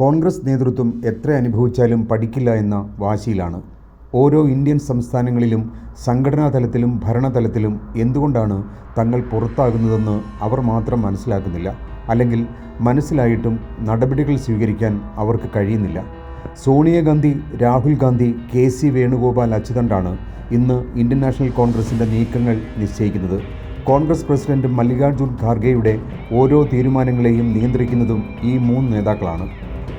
കോൺഗ്രസ് നേതൃത്വം എത്ര അനുഭവിച്ചാലും പഠിക്കില്ല എന്ന വാശിയിലാണ്. ഓരോ ഇന്ത്യൻ സംസ്ഥാനങ്ങളിലും സംഘടനാ തലത്തിലും ഭരണതലത്തിലും എന്തുകൊണ്ടാണ് തങ്ങൾ പുറത്താകുന്നതെന്ന് അവർ മാത്രം മനസ്സിലാക്കുന്നില്ല. അല്ലെങ്കിൽ മനസ്സിലായിട്ടും നടപടികൾ സ്വീകരിക്കാൻ അവർക്ക് കഴിയുന്നില്ല. സോണിയാഗാന്ധി രാഹുൽ ഗാന്ധി കെ സി വേണുഗോപാൽ അച്യുതണ്ടാണ് ഇന്ന് ഇന്ത്യൻ നാഷണൽ കോൺഗ്രസിന്റെ നീക്കങ്ങൾ നിശ്ചയിക്കുന്നത്. കോൺഗ്രസ് പ്രസിഡന്റ് മല്ലികാർജുൻ ഖാർഗെയുടെ ഓരോ തീരുമാനങ്ങളെയും നിയന്ത്രിക്കുന്നതും ഈ മൂന്ന് നേതാക്കളാണ്.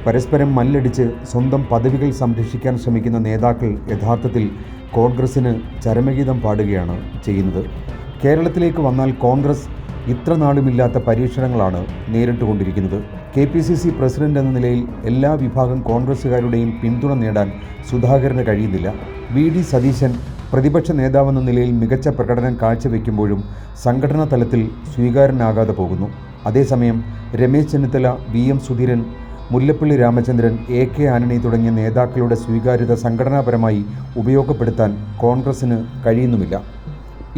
പരസ്പരം മല്ലടിച്ച് സ്വന്തം പദവികൾ സംരക്ഷിക്കാൻ ശ്രമിക്കുന്ന നേതാക്കൾ യഥാർത്ഥത്തിൽ കോൺഗ്രസിന് ചരമഗീതം പാടുകയാണ് ചെയ്യുന്നത്. കേരളത്തിലേക്ക് വന്നാൽ കോൺഗ്രസ് ഇത്ര നാളുമില്ലാത്ത പരീക്ഷണങ്ങളാണ് നേരിട്ടുകൊണ്ടിരിക്കുന്നത്. K P C C president എന്ന നിലയിൽ എല്ലാ വിഭാഗം കോൺഗ്രസ്സുകാരുടെയും പിന്തുണ നേടാൻ സുധാകരന് കഴിയുന്നില്ല. വി. ഡി. സതീശൻ പ്രതിപക്ഷ നേതാവെന്ന നിലയിൽ മികച്ച പ്രകടനം കാഴ്ചവെക്കുമ്പോഴും സംഘടനാ തലത്തിൽ സ്വീകാരനാകാതെ പോകുന്നു. അതേസമയം Ramesh Chennithala V. M. Sudheeran Mullappally Ramachandran A K Antony തുടങ്ങിയ നേതാക്കളുടെ സ്വീകാര്യത സംഘടനാപരമായി ഉപയോഗപ്പെടുത്താൻ കോൺഗ്രസിന് കഴിയുന്നുമില്ല.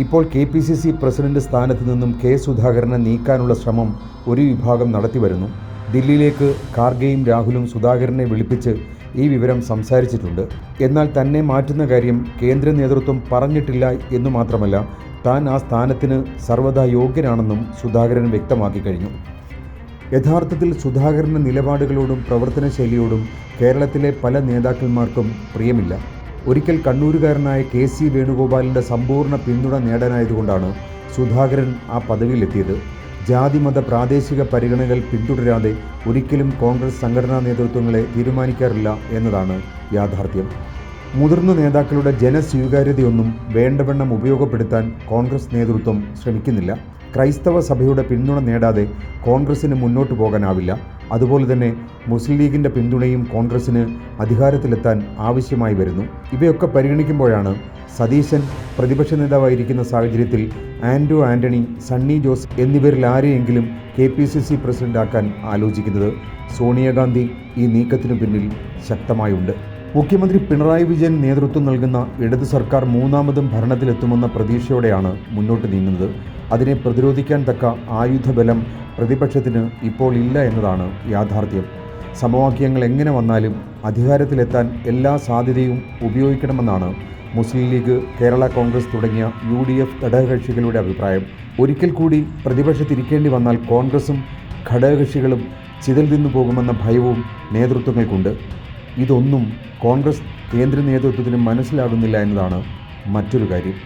ഇപ്പോൾ K P C C president സ്ഥാനത്ത് നിന്നും കെ സുധാകരനെ നീക്കാനുള്ള ശ്രമം ഒരു വിഭാഗം നടത്തിവരുന്നു ദില്ലിയിലേക്ക് ഖാർഗെയും രാഹുലും സുധാകരനെ വിളിപ്പിച്ച് ഈ വിവരം സംസാരിച്ചിട്ടുണ്ട്. എന്നാൽ തന്നെ മാറ്റുന്ന കാര്യം കേന്ദ്ര നേതൃത്വം പറഞ്ഞിട്ടില്ല എന്നു മാത്രമല്ല താൻ ആ സ്ഥാനത്തിന് സർവതാ യോഗ്യനാണെന്നും സുധാകരൻ വ്യക്തമാക്കി കഴിഞ്ഞു. യഥാർത്ഥത്തിൽ സുധാകരന്റെ നിലപാടുകളോടും പ്രവർത്തന ശൈലിയോടും കേരളത്തിലെ പല നേതാക്കന്മാർക്കും പ്രിയമില്ല. ഒരിക്കൽ കണ്ണൂരുകാരനായ കെ സി വേണുഗോപാലിന്റെ സമ്പൂർണ പിന്തുണ നേടാനായതുകൊണ്ടാണ് സുധാകരൻ ആ പദവിയിലെത്തിയത്. ജാതിമത പ്രാദേശിക പരിഗണനകൾ പിന്തുടരാതെ ഒരിക്കലും കോൺഗ്രസ് സംഘടനാ നേതൃത്വങ്ങളെ തീരുമാനിക്കാറില്ല എന്നതാണ് യാഥാർത്ഥ്യം. മുതിർന്ന നേതാക്കളുടെ ജനസ്വീകാര്യതയൊന്നും വേണ്ടവണ്ണം ഉപയോഗപ്പെടുത്താൻ കോൺഗ്രസ് നേതൃത്വം ശ്രമിക്കുന്നില്ല. ക്രൈസ്തവ സഭയുടെ പിന്തുണ നേടാതെ കോൺഗ്രസിന് മുന്നോട്ട് പോകാനാവില്ല. അതുപോലെ തന്നെ മുസ്ലിം ലീഗിന്റെ പിന്തുണയും കോൺഗ്രസിന് അധികാരത്തിലെത്താൻ ആവശ്യമായി വരുന്നു. ഇവയൊക്കെ പരിഗണിക്കുമ്പോഴാണ് സതീശൻ പ്രതിപക്ഷ നേതാവായിരിക്കുന്ന സാഹചര്യത്തിൽ ആൻഡ്രൂ ആന്റണി സണ്ണി ജോസ് എന്നിവരിൽ ആരെയെങ്കിലും കെ പി സി സി പ്രസിഡന്റാക്കാൻ ആലോചിക്കുന്നത്. സോണിയാഗാന്ധി ഈ നീക്കത്തിനു പിന്നിൽ ശക്തമായുണ്ട്. മുഖ്യമന്ത്രി പിണറായി വിജയൻ നേതൃത്വം നൽകുന്ന ഇടതു സർക്കാർ മൂന്നാമതും ഭരണത്തിലെത്തുമെന്ന പ്രതീക്ഷയോടെയാണ് മുന്നോട്ട് നീങ്ങുന്നത്. അതിനെ പ്രതിരോധിക്കാൻ തക്ക ആയുധബലം പ്രതിപക്ഷത്തിന് ഇപ്പോൾ ഇല്ല എന്നതാണ് യാഥാർത്ഥ്യം. സമവാക്യങ്ങൾ എങ്ങനെ വന്നാലും അധികാരത്തിലെത്താൻ എല്ലാ സാധ്യതയും ഉപയോഗിക്കണമെന്നാണ് മുസ്ലിം ലീഗ് കേരള കോൺഗ്രസ് തുടങ്ങിയ യു ഡി എഫ് ഘടകകക്ഷികളുടെ അഭിപ്രായം. ഒരിക്കൽ കൂടി പ്രതിപക്ഷത്തിരിക്കേണ്ടി വന്നാൽ കോൺഗ്രസും ഘടകകക്ഷികളും ചിതൽ നിന്നു പോകുമെന്ന ഭയവും നേതൃത്വങ്ങൾക്കുണ്ട്. ഇതൊന്നും കോൺഗ്രസ് കേന്ദ്ര നേതൃത്വത്തിന് മനസ്സിലാകുന്നില്ല എന്നതാണ് മറ്റൊരു കാര്യം.